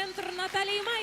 центр Наталії Май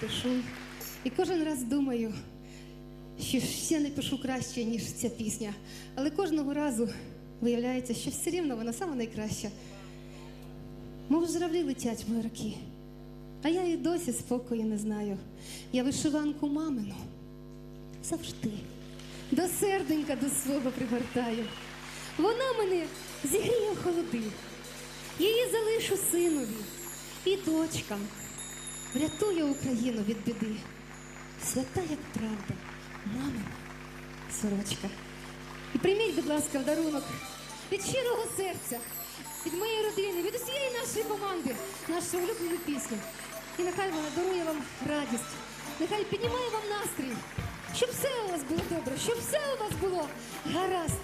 Пишу. І кожен раз думаю, що ще не пишу краще, ніж ця пісня. Але кожного разу виявляється, що все рівно вона сама найкраща. Мов журавлі летять мої роки, а я і досі спокою не знаю. Я вишиванку мамину завжди до серденька до свого пригортаю. Вона мене зігріє в холоди. Її залишу синові і дочкам. Врятує Україну від біди. Свята, як правда, мамина сорочка. І прийміть, будь ласка, в дарунок від щирого серця, від моєї родини, від усієї нашої команди, нашу улюблену пісню. І нехай вона дарує вам радість, нехай піднімає вам настрій, щоб все у вас було добре, щоб все у вас було гаразд.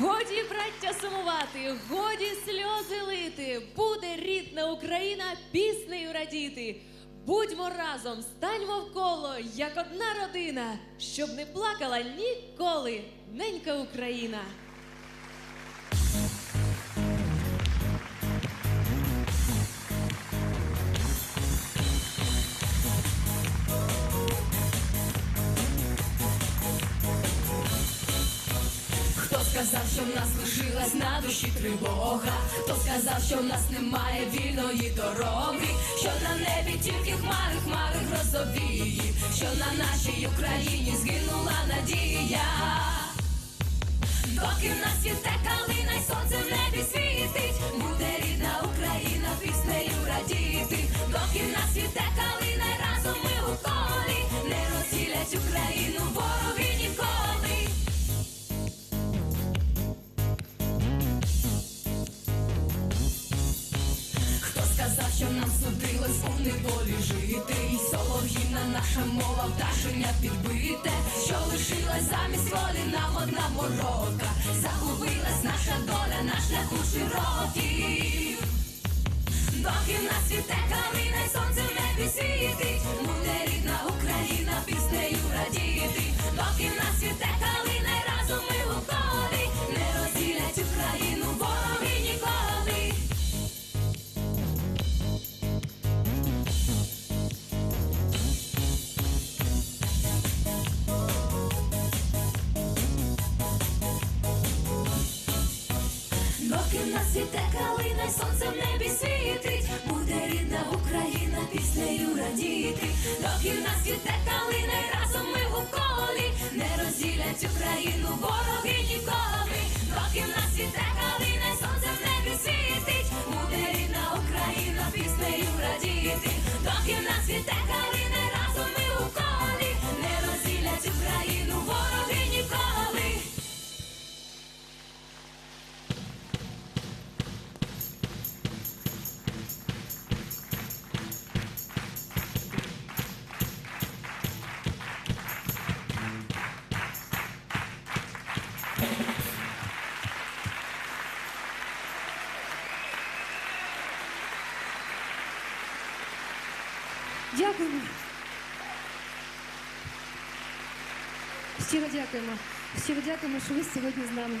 Годі, браття, сумувати, годі сльози лити, буде рідна Україна піснею радіти. Будьмо разом, станьмо в коло, як одна родина, щоб не плакала ніколи ненька Україна. Сказав, що в нас лишилась на душі тривога? Хто сказав, що в нас немає вільної дороги? Що на небі тільки хмари, хмари грозовії, що на нашій Україні згинула надія. Доки в нас світе калина й сонце в небі світить, буде рідна Україна піснею радіти. Доки в нас світе калина мова, пташеня підбите, що лишилась замість волі нам одна морока. Загубилась наша доля, наш шляху широкий. Доки нас світе радіти. Доки в Щиро дякуємо. Щиро дякуємо, що ви сьогодні з нами.